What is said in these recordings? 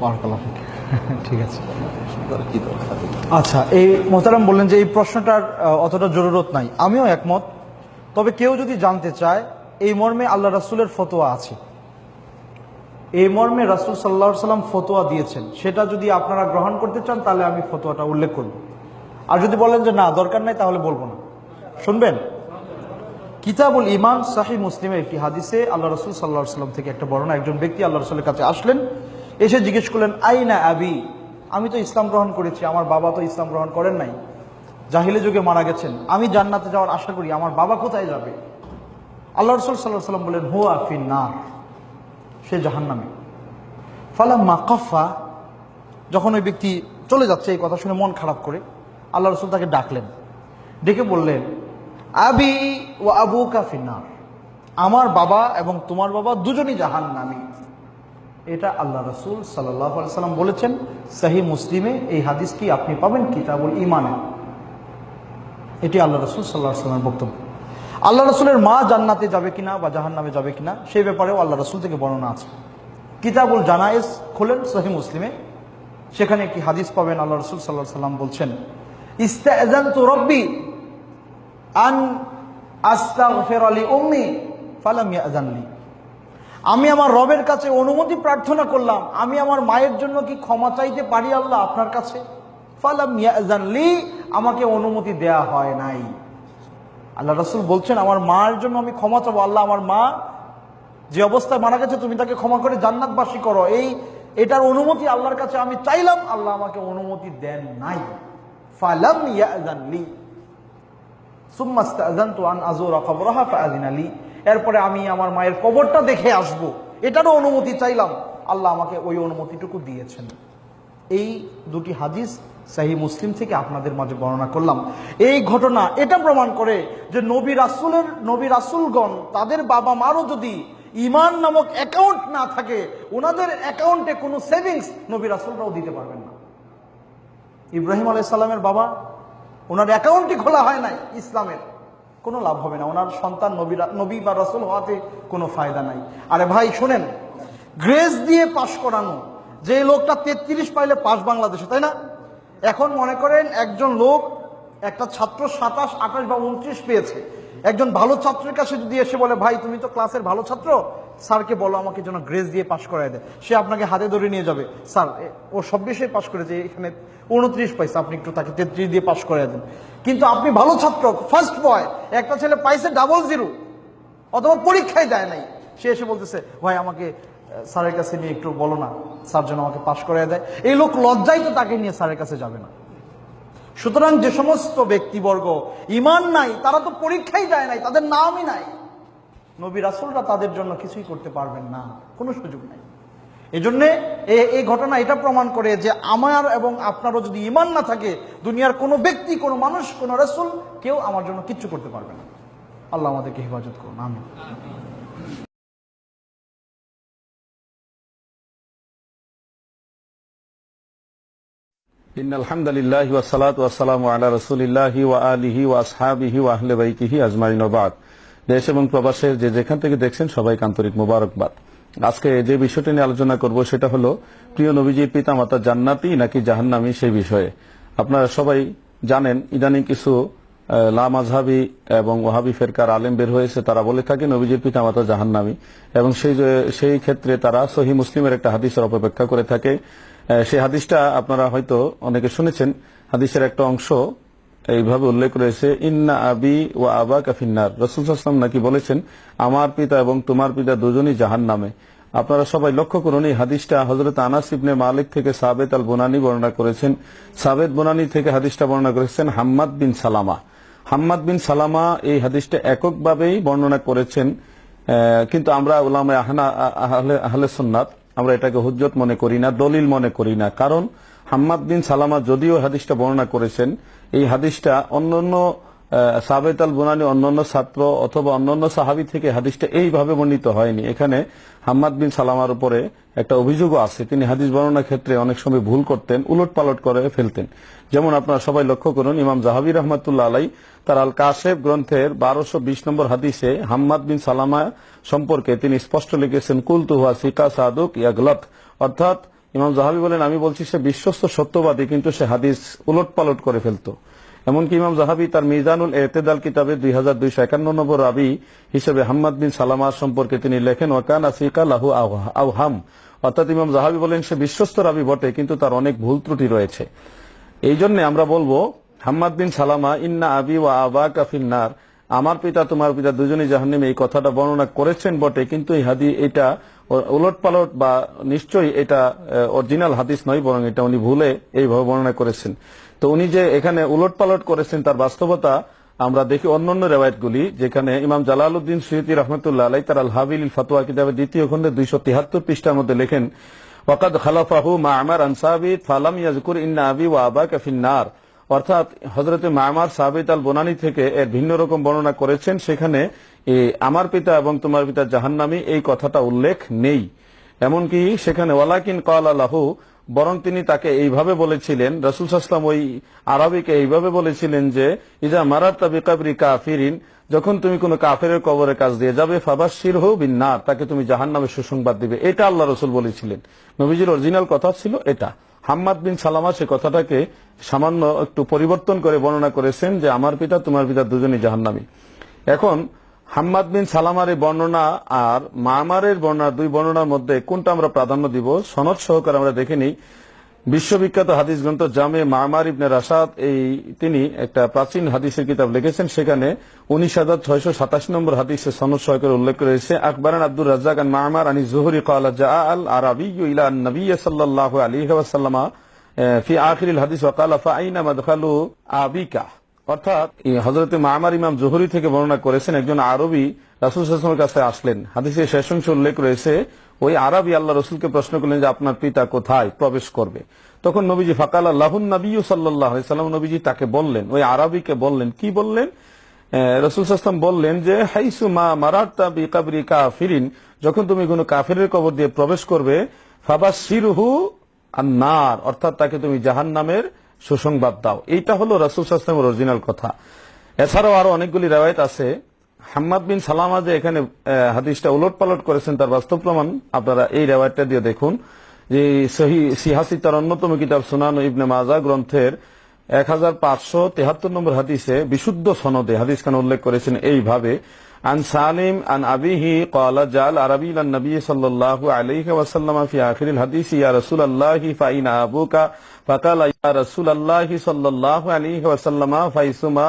ঠিক আছে। আচ্ছা এই মোহতারাম বললেন যে এই প্রশ্নটার অতটা জরুরত নাই। আমিও একমত। তবে কেউ যদি জানতে চায় এই মর্মে আল্লাহ রাসূলের ফতোয়া আছে। এই মর্মে রাসূল সাল্লাহ সাল্লাম ফতোয়া দিয়েছেন। সেটা যদি আপনারা গ্রহণ করতে চান তাহলে আমি ফতোয়াটা উল্লেখ করব। আর যদি বলেন যে না দরকার নাই তাহলে বলব না। শুনবেন? কিতাবুল ইমান সাহি মুসলিমের একটি হাদিসে আল্লাহ রসুল সাল্লাহ সাল্লাম থেকে একটা বর্ণনা একজন ব্যক্তি আল্লাহ রসুলের কাছে আসলেন এসে জিজ্ঞেস করলেন, আইনা আবি? আমি তো ইসলাম গ্রহণ করেছি, আমার বাবা তো ইসলাম গ্রহণ করেন নাই। জাহিলে যুগে মারা গেছেন, আমি জান্নাতে যাওয়ার আশা করি, আমার বাবা কোথায় যাবে? আল্লাহ রসুল সাল্লাহ সাল্লাম বললেন, হুয়া ফিন না সে জাহান্নামে। ফালা মাকাফা যখন ওই ব্যক্তি চলে যাচ্ছে, এই কথা শুনে মন খারাপ করে, আল্লাহ রসুল তাকে ডাকলেন। ডেকে বললেন, আবি ও আবু কাফিনার আমার বাবা এবং তোমার বাবা দুজনই জাহান নামি এটা আল্লাহ রসুল সাল্লাহ সাল্লাম বলেছেন সাহি মুসলিমে এই হাদিসটি আপনি পাবেন? কিতাবুল ইমানে এটি আল্লাহ রসুল সাল্লাহ সাল্লামের বক্তব্য। আল্লাহ রসুলের মা জান্নাতে যাবে কিনা বা জাহান নামে যাবে কিনা, সেই ব্যাপারেও আল্লাহ রসুল থেকে বর্ণনা আছে। কিতাবুল জানায়েজ খোলেন সহি মুসলিমে। সেখানে একটি হাদিস পাবেন? আল্লাহ রসুল সাল্লাহ সাল্লাম বলছেন ইস্তাজান তো রব্বি আন ইয়াজানলি আমি আমার রবের কাছে অনুমতি প্রার্থনা করলাম। আমি আমার মায়ের জন্য কি ক্ষমা চাইতে পারি আল্লাহ আপনার কাছে? আমাকে অনুমতি দেয়া হয় নাই। আল্লাহ রসুল বলছেন, আমার মার জন্য আমি ক্ষমা চাবো। আল্লাহ আমার মা যে অবস্থায় মারা গেছে, তুমি তাকে ক্ষমা করে জান্নাতবাসী করো। এই, এটার অনুমতি আল্লাহর কাছে আমি চাইলাম। আল্লাহ আমাকে অনুমতি দেন নাই। ফালাম ইয়াজানলি সুম্মাস্তাজানতু আন আযুরা কবরাহা ফাআযিনা লি। এরপরে আমি আমার মায়ের কবরটা দেখে আসব। এটারও অনুমতি চাইলাম। আল্লাহ আমাকে ওই অনুমতিটুকু দিয়েছেন। এই দুটি হাদিস সাহি মুসলিম থেকে আপনাদের মাঝে বর্ণনা করলাম। এই ঘটনা এটা প্রমাণ করে যে নবী রাসুলের, নবী রাসুলগণ তাদের বাবা মারও যদি ইমান নামক অ্যাকাউন্ট না থাকে, ওনাদের অ্যাকাউন্টে কোনো সেভিংস নবী রাসুলরাও দিতে পারবেন না। ইব্রাহিম আলাইসাল্লামের বাবা, ওনার অ্যাকাউন্টই খোলা হয় নাই ইসলামের। কোনো লাভ হবে না। ওনার সন্তান নবী বা রসুল হওয়াতে কোনো ফায়দা নাই। আরে ভাই, শোনেন, গ্রেস দিয়ে পাশ করানো, যে লোকটা তেত্রিশ পাইলে পাশ বাংলাদেশে, তাই না? এখন মনে করেন একজন লোক, একটা ছাত্র সাতাশ, আঠাশ বা উনত্রিশ পেয়েছে। একজন ভালো ছাত্রের কাছে যদি এসে বলে, ভাই, তুমি তো ক্লাসের ভালো ছাত্র স্যারকে বলো আমাকে যেন গ্রেস দিয়ে পাশ করায় দেয়। সে আপনাকে হাতে ধরে নিয়ে যাবে। স্যার ও সব বিষয়ে পাশ করেছে এখানে উনত্রিশ পাইছে আপনি একটু তাকে তেত্রিশ দিয়ে পাশ করে দেন। কিন্তু আপনি ভালো ছাত্র ফার্স্ট বয় একটা ছেলে পাইছে ডাবল জিরো অথবা পরীক্ষায় দেয় নাই। সে এসে বলতেছে, ভাই, আমাকে স্যারের কাছে নিয়ে একটু বলো না, স্যার যেন আমাকে পাশ করে দেয়। এই লোক লজ্জাই তো তাকে নিয়ে স্যারের কাছে যাবে না। সুতরাং যে সমস্ত ব্যক্তিবর্গ, ইমান নাই, তারা তো পরীক্ষাই দেয় নাই, তাদের নামই নাই। নবী রাসুলরা তাদের জন্য কিছুই করতে পারবেন না। কোনো সুযোগ নাই। এই জন্যে এই ঘটনা এটা প্রমাণ করে যে আমার এবং আপনারও যদি ইমান না থাকে, দুনিয়ার কোনো ব্যক্তি, কোনো মানুষ, কোনো রাসুল কেউ আমার জন্য কিচ্ছু করতে পারবে না। আল্লাহ আমাদেরকে হেফাজত করুন আমি ইন আলহামদুলিল্লাহ ওয়াসালাত ওয়াসালামু আলা রাসূলিল্লাহি ওয়া আলিহি ওয়া আসহাবিহি ওয়া আহলে বাইতিহি আজমাইন বাদ। দেশ এবং প্রবাসের যে যেখান থেকে দেখছেন সবাইকে আন্তরিক মোবারকবাদ। আজকে যে বিষয়টি নিয়ে আলোচনা করব সেটা হলো, প্রিয় নবীজির পিতামাতা জান্নাতি নাকি জাহান্নামী সেই বিষয়ে। আপনারা সবাই জানেন, ইদানিং কিছু লামাজহাবি এবং ওহাবি ফেরকার আলেম বের হয়েছে, তারা বলে থাকে নবীজির পিতামাতা জাহান্নামী। এবং সেই সেই ক্ষেত্রে তারা সহি মুসলিমের একটা হাদিসের অপেক্ষা করে থাকে। সেই হাদিসটা আপনারা হয়তো অনেকে শুনেছেন। হাদিসের একটা অংশ এইভাবে উল্লেখ রয়েছে, ইন্না আবি ও আবা কাফিন্নার রসুল আসলাম নাকি বলেছেন, আমার পিতা এবং তোমার পিতা দুজনই জাহান নামে আপনারা সবাই লক্ষ্য করুন, এই হাদিসটা হজরত আনাস ইবনে মালিক থেকে সাবেত আল বোনানি বর্ণনা করেছেন। সাবেত বোনানি থেকে হাদিসটা বর্ণনা করেছেন হাম্মাদ বিন সালামা। হাম্মাদ বিন সালামা এই হাদিসটা এককভাবেই বর্ণনা করেছেন কিন্তু আমরা আহনা আহলে আহলে সুন্নাত, আমরা এটাকে হুজ্জত মনে করি না, দলিল মনে করি না। কারণ হাম্মাদ বিন সালামা যদিও হাদিসটা বর্ণনা করেছেন, এই হাদিসটা অন্যান্য সাবেত আল বুনানি, অন্যান্য ছাত্র অথবা অন্যান্য সাহাবি থেকে হাদিসটা এইভাবে বর্ণিত হয়নি। এখানে হাম্মাদ বিন সালামার উপরে একটা অভিযোগও আছে। তিনি হাদিস বর্ণনার ক্ষেত্রে অনেক সময় ভুল করতেন উলট পালট করে ফেলতেন। যেমন আপনারা সবাই লক্ষ্য করুন, ইমাম জাহাবি রহমতুল্লাহ আলাই তার আল কাশেব গ্রন্থের বারোশো বিশ নম্বর হাদিসে হাম্মাদ বিন সালামা সম্পর্কে তিনি স্পষ্ট লিখেছেন, কুলতু হুয়া সিকা সাদুক ইয়াগলত। অর্থাৎ ইমাম জাহাবি বলেন, আমি বলছি সে বিশ্বস্ত সত্যবাদী, কিন্তু সে হাদিস উলট পালট করে ফেলতো। এমনকি ইমাম জাহাবি তার মিজানুল এতেদাল কিতাবে দুই হাজার দুইশো একান্ন নম্বর রাবি হিসেবে হাম্মাদ বিন সালামা সম্পর্কে তিনি লেখেন, ওয়াকান আসিকা লাহু আওহাম। অর্থাৎ ইমাম জাহাবি বলেন, সে বিশ্বস্ত রাবি বটে, কিন্তু তার অনেক ভুল ত্রুটি রয়েছে। এই জন্য আমরা বলব, হাম্মাদ বিন সালামা, ইন্না আবি ওয়া আবা কাফিন্নার আমার পিতা, তোমার পিতা দুজনেই জাহান্নামে এই কথাটা বর্ণনা করেছেন বটে, কিন্তু এই হাদি, এটা উলট পালট বা নিশ্চয়ই এটা অরিজিনাল হাদিস নয়, বরং এটা উনি ভুলে এইভাবে বর্ণনা করেছেন। তো উনি যে এখানে উলট পালট করেছেন, তার বাস্তবতা আমরা দেখি অন্যান্য রেওয়ায়তগুলি, যেখানে ইমাম জালালউদ্দিন সৈয়দি রহমতুল্লাহ আলাই তার আল হাবিল ফাতোয়া কিতাবের দ্বিতীয় খণ্ডে দুইশো তিহাত্তর পৃষ্ঠার মধ্যে লেখেন, ওয়াকাদ খালাফাহু মা আমার আনসাবিদ ফালাম ইয়াজকুর ইন্না আবি ওয়া আবা কাফিন্নার অর্থাৎ হজরতে মামার সাবিত আল বোনানি থেকে এর ভিন্ন রকম বর্ণনা করেছেন। সেখানে আমার পিতা এবং তোমার পিতা জাহান্নামী, এই কথাটা উল্লেখ নেই। এমনকি সেখানে, ওয়ালাকিন কাল আলাহু বরং তিনি তাকে এইভাবে বলেছিলেন, রসুল সাসলাম ওই আরবিকে এইভাবে বলেছিলেন যে ইজা মারাত বিকাবরি কাফিরিন যখন তুমি কোনো কাফের কবরের কাজ দিয়ে যাবে ফাবাস শির হো বিন্নার তাকে তুমি জাহান নামে সুসংবাদ দিবে। এটা আল্লাহ রসুল বলেছিলেন। নবীজির অরিজিনাল কথা ছিল এটা। হাম্মাদ বিন সালামা সে কথাটাকে সামান্য একটু পরিবর্তন করে বর্ণনা করেছেন যে, আমার পিতা, তোমার পিতা দুজনই জাহান্নামী। এখন, হাম্মাদ বিন সালামার এই বর্ণনা আর মামারের বর্ণনা, দুই বর্ণনার মধ্যে কোনটা আমরা প্রাধান্য দিব? সনদ সহকারে আমরা দেখে নিই বিশ্ববিখ্যাত হাদিস গ্রন্থ জামে মামার ইবনে রাশাদ, এই তিনি একটা প্রাচীন হাদিসের কিতাব লিখেছেন। সেখানে উনিশ হাজার ছয়শো সাতাশ নম্বর হাদিসে সনদ সহকারে উল্লেখ রয়েছে আকবরান আব্দুর রাজ্জাক আন মামার আনি জুহরি কালা জা আল আরবি ইলা নবী সাল্লাল্লাহু আলাইহি ওয়াসাল্লামা ফি আখিরিল হাদিস ওয়াকালা ফাইনা মাদখালু আবিকা। অর্থাৎ হজরত মামার ইমাম জোহরি থেকে বর্ণনা করেছেন, একজন আরবি রাসুল কাছে আসলেন। হাদিসের শেষ অংশ উল্লেখ রয়েছে ওই আরবি আল্লাহ রসুলকে প্রশ্ন করলেন যে আপনার পিতা কোথায় প্রবেশ করবে। তখন নবীজি ফাকাল আল্লাহুন নবী সাল্লাহ সাল্লাম, নবীজি তাকে বললেন, ওই আরবিকে বললেন, কি বললেন? রসুল সাল্লাম বললেন যে, হাইসু মা মারাত্তা বি কাফিরিন, যখন তুমি কোনো কাফিরের কবর দিয়ে প্রবেশ করবে ফাবা শিরহু আন্নার, অর্থাৎ তাকে তুমি জাহান নামের সুসংবাদ দাও। এইটা হলো রসুল সাল্লামের অরিজিনাল কথা। এছাড়াও আরও অনেকগুলি রেওয়ায়ত আছে। হাম্মাদ বিন সালামা যে এখানে হাদিসটা উলট পালট করেছেন তার বাস্তব প্রমাণ আপনারা এই রেওয়ারটা দিয়ে দেখুন যে সহি সিহাসি তার অন্যতম কিতাব সুনান ইবনে মাজা গ্রন্থের এক হাজার পাঁচশো তেহাত্তর নম্বর হাদিসে বিশুদ্ধ সনদে হাদিস খান উল্লেখ করেছেন এইভাবে, আন সালিম আন আবিহি কালা জাল আরবি নবী সাল্লাল্লাহু আলাইহি ওয়াসাল্লাম ফি আখিরিল হাদিস, ইয়া রসুল আল্লাহি ফাইনা আবুকা ফাকালা ইয়া রাসূলুল্লাহি সাল্লাল্লাহু আলাইহি ওয়াসাল্লাম ফাইসুমা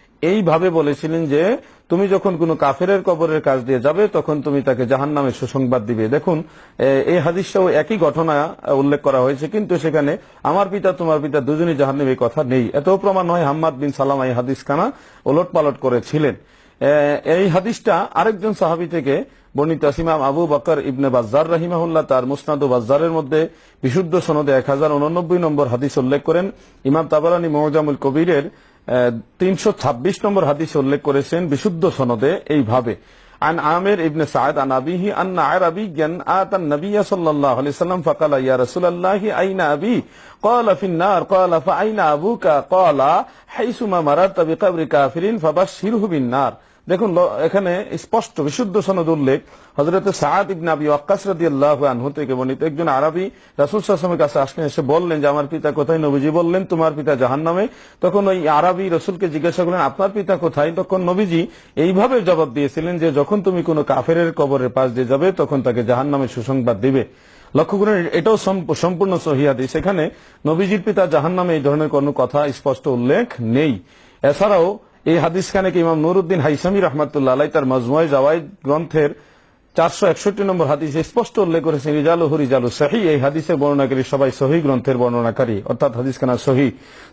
এইভাবে বলেছিলেন যে, তুমি যখন কোনো কাফেরের কবরের কাজ দিয়ে যাবে, তখন তুমি তাকে জাহান নামে সুসংবাদ দিবে। দেখুন এই হাদিসটাও একই ঘটনা উল্লেখ করা হয়েছে, কিন্তু সেখানে আমার পিতা, তোমার পিতা দুজনই জাহান নামে কথা নেই। এত প্রমাণ হয় হাম্মাদ বিন সালাম এই হাদিস খানা ওলট পালট করেছিলেন এই হাদিসটা আরেকজন সাহাবি থেকে বর্ণিত আসিমাম আবু বকর ইবনে বাজ্জার রাহিমাহুল্লাহ, তার মুসনাদ বাজ্জারের মধ্যে বিশুদ্ধ সনদে এক হাজার উননব্বই নম্বর হাদিস উল্লেখ করেন। ইমাম তাবারানি মোহজামুল কবিরের তিনশো ছাব্বিশ নম্বর হাদিসে উল্লেখ করেছেন বিশুদ্ধ সনদে এইভাবে عن عامر ابن سعد عن أبيه أن عربيا آتى النبي صلى الله عليه وسلم فقال يا رسول الله أين أبي قال في النار قال فأين أبوك قال حيثما مررت بقبر كافر فبشره بالنار দেখুন এখানে স্পষ্ট, বিশুদ্ধ সনদ উল্লেখ। হজরত সাদ ইবনে আবি ওয়াক্কাস রাদিয়াল্লাহু আনহু থেকে বর্ণিত একজন আরবি রাসূল সাল্লাল্লাহু কাছে আসলেন, এসে বললেন যে, আমার পিতা কোথায়? নবীজি বললেন, তোমার পিতা জাহান্নামে। তখন ওই আরবি রসুলকে জিজ্ঞাসা করলেন, আপনার পিতা কোথায়? তখন নবীজি এইভাবে জবাব দিয়েছিলেন যে, যখন তুমি কোনো কাফেরের কবরের পাশ দিয়ে যাবে, তখন তাকে জাহান্নামে সুসংবাদ দিবে। লক্ষ্য করুন, এটাও সম্প- সম্পূর্ণ সহিয়াদি সেখানে নবীজির পিতা জাহান্নামে এই ধরনের কোনো কথা স্পষ্ট উল্লেখ নেই। এছাড়াও এই হাদিস খানেকে ইমাম নুরুদ্দিন হাইসামি রহমতুল্লাহ আলাই তার মজমুয় জাওয়াইদ গ্রন্থের চারশো একষট্টি নম্বর হাদিসে স্পষ্ট উল্লেখ করেছেন রিজালু রিজালু সহি এই হাদিসের বর্ণনাকারী সবাই সহি গ্রন্থের বর্ণনাকারী, অর্থাৎ হাদিস খানা সহি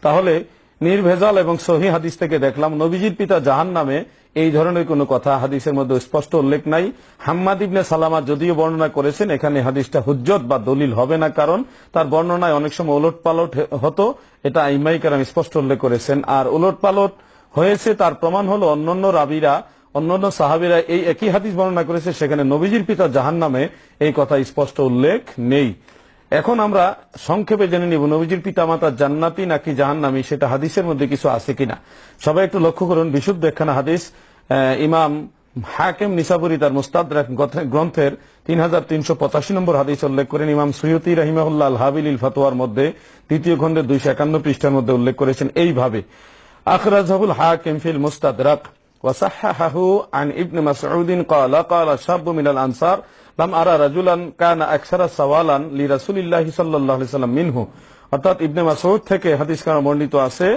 তাহলে নির্ভেজাল এবং সহি হাদিস থেকে দেখলাম, নবীজির পিতা জাহান নামে এই ধরনের কোনো কথা হাদিসের মধ্যে স্পষ্ট উল্লেখ নাই। হাম্মাদ ইবনে সালামা যদিও বর্ণনা করেছেন, এখানে হাদিসটা হুজ্জত বা দলিল হবে না, কারণ তার বর্ণনায় অনেক সময় উলট পালট হতো। এটা ইমাই কারাম স্পষ্ট উল্লেখ করেছেন। আর উলট পালট হয়েছে, তার প্রমাণ হলো অন্যান্য রাবিরা, অন্যান্য সাহাবিরা এই একই হাদিস বর্ণনা করেছে, সেখানে নবীজির পিতা জাহান নামে এই কথা স্পষ্ট উল্লেখ নেই। এখন আমরা সংক্ষেপে জেনে নিব, নবীজির পিতা মাতা জান্নাতি নাকি জাহান্নামী, সেটা হাদিসের মধ্যে কিছু আছে কিনা। সবাই একটু লক্ষ্য করুন, বিশুদ্ধ একখানা হাদিস ইমাম হাকেম নিসাবুরি, তার মুস্তাদ গ্রন্থের তিন হাজার তিনশো পঁচাশি নম্বর হাদিস উল্লেখ করেন। ইমাম সৈয়দি রাহিমাহুল্লাহ হাবিল ফতোয়ার মধ্যে তৃতীয় খণ্ডের দুইশো একান্ন পৃষ্ঠার মধ্যে উল্লেখ করেছেন এইভাবে আখরাজাহুল হাকিম ফিল মুস্তাদরাক وصححه عن ابن مسعود قال قال شاب من الأنصار لم أرى رجلا كان أكثر سوالا لرسول الله صلى الله عليه وسلم منه অর্থাৎ ইবনে মাসউদ থেকে হাদিস কারণ বর্ণিত আছে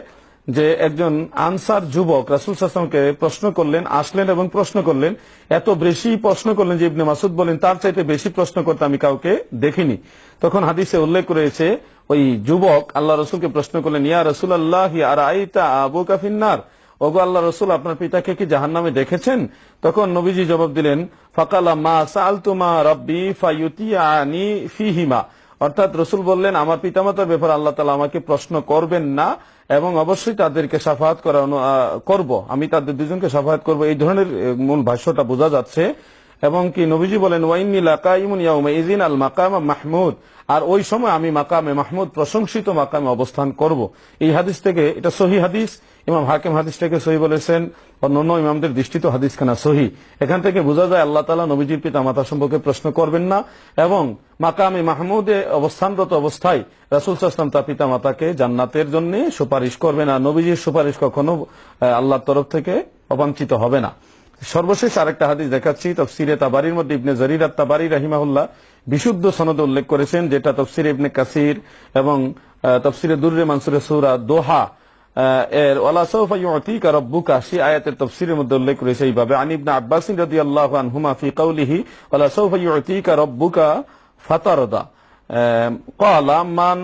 যে একজন আনসার যুবক রাসুল সাসলামকে প্রশ্ন করলেন আসলেন এবং প্রশ্ন করলেন এত বেশি প্রশ্ন করলেন যে ইবনে মাসুদ বলেন তার চাইতে বেশি প্রশ্ন করতে আমি কাউকে দেখিনি তখন হাদিসে উল্লেখ রয়েছে ওই যুবক আল্লাহ রসুলকে প্রশ্ন করলেন, ইয়া রসুল আল্লাহ আর আইতা আবু কাফিন্নার ওগো আল্লাহ রসুল, আপনার পিতাকে কি জাহান নামে দেখেছেন? তখন নবীজি জবাব দিলেন, ফকালা মা সাল তুমা রব্বি ফাইউতিয়ানি ফিহিমা। অর্থাৎ রসুল বললেন, আমার পিতামাতার ব্যাপারে আল্লাহ তালা আমাকে প্রশ্ন করবেন না এবং অবশ্যই তাদেরকে সাফাহাত করা করব। আমি তাদের দুজনকে সাফাহাত করব। এই ধরনের মূল ভাষ্যটা বোঝা যাচ্ছে এবং কি নবীজি বলেন ওয়াইনি লাকাইমুন ইয়াউমা ইজিন আল মাকাম মাহমুদ। আর ওই সময় আমি মাকামে মাহমুদ, প্রশংসিত মাকামে অবস্থান করব। এই হাদিস থেকে, এটা সহি হাদিস। ইমাম হাকিম হাদিসটাকে সহি বলেছেন, অন্যান্য ইমামদের দৃষ্টিত হাদিস খানা সহি। এখান থেকে বোঝা যায়, আল্লাহ তালা নবীজির পিতা মাতা সম্পর্কে প্রশ্ন করবেন না। এবং মাকামে মাহমুদে অবস্থানরত অবস্থায় রাসুল সাসলাম তার পিতা মাতাকে জান্নাতের জন্য সুপারিশ করবে না। নবীজির সুপারিশ কখনো আল্লাহর তরফ থেকে অবাঞ্ছিত হবে না। সর্বশেষ আরেকটা হাদিস দেখাচ্ছি, তফসিরে তাবারির মধ্যে ইবনে জরির তাবারি রাহিমাহুল্লাহ বিশুদ্ধ সনদ উল্লেখ করেছেন, যেটা তফসির ইবনে কাসির এবং তফসিরে দুর্রে মানসুরে সৌরা দোহা মান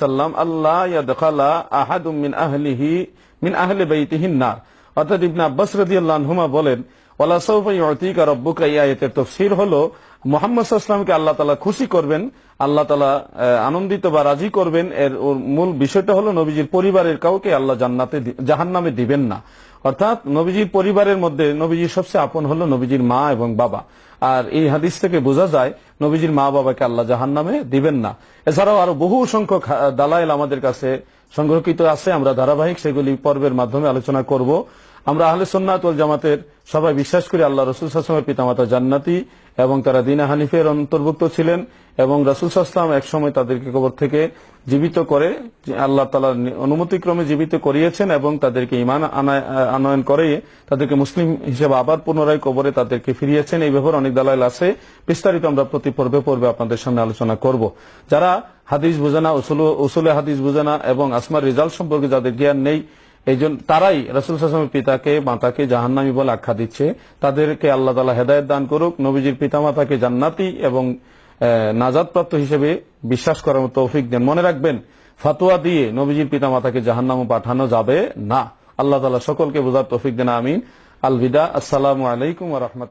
সাল্লাম আল্লাহ ইয়াদখালা আহাদুম মিন আহলিহি, মিন অর্থাৎ ইবনে আব্বাস রাদিয়াল্লাহু বলেন ওয়ালা সাউফা ইউতিকা রাব্বুকা? এই আয়াতের তাফসীর হলো মুহাম্মদ সাল্লাল্লাহু আল্লাহ তাআলা খুশি করবেন আল্লাহ আহ, আনন্দিত বা রাজি করবেন। এর মূল বিষয়টা হলো নবীজির পরিবারের কাউকে আল্লাহ জান্নাতে দি- জাহান্নামে দিবেন না। অর্থাৎ নবীজির পরিবারের মধ্যে নবীজির সবচেয়ে আপন হলো নবীজির মা এবং বাবা। আর এই হাদিস থেকে বোঝা যায় নবীজির মা বাবাকে আল্লাহ জাহান নামে দিবেন না। এছাড়াও আরও বহু সংখ্যক দালাইল আমাদের কাছে সংরক্ষিত আছে আমরা ধারাবাহিক সেগুলি পর্বের মাধ্যমে আলোচনা করব। আমরা আহলে সন্ন্যাত ওয়াল জামাতের সবাই বিশ্বাস করি আল্লাহ রসুল সাসলামের পিতামাতা জান্নাতি এবং তারা দিনা হানিফের অন্তর্ভুক্ত ছিলেন এবং রাসুল সাসলাম একসময় তাদেরকে কবর থেকে জীবিত করে আল্লাহ তালার অনুমতিক্রমে জীবিত করিয়েছেন এবং তাদেরকে ইমান আনয়ন করে তাদেরকে মুসলিম হিসেবে আবার পুনরায় কবরে তাদেরকে ফিরিয়েছেন। এই ব্যাপারে অনেক দালাইল আছে। বিস্তারিত আমরা প্রতি পর্বে পর্বে আপনাদের সামনে আলোচনা করব। যারা হাদিস বোঝানা উসুলে হাদিস বোঝানা এবং আসমার রেজাল্ট সম্পর্কে যাদের জ্ঞান নেই এই তারাই রসুল সাসলামের পিতাকে, মাতাকে জাহান্নামী বলে আখ্যা দিচ্ছে। তাদেরকে আল্লাহ তালা হেদায়ত দান করুক, নবীজির পিতা মাতাকে জান্নাতি এবং নাজাদপ্রাপ্ত হিসেবে বিশ্বাস করার মতো তৌফিক দেন। মনে রাখবেন, ফাতোয়া দিয়ে নবীজির পিতা মাতাকে জাহান্নামে পাঠানো যাবে না। আল্লাহ তালা সকলকে বোঝার তৌফিক দেন। আমিন। আলবিদা আসসালামু আলাইকুম রহমত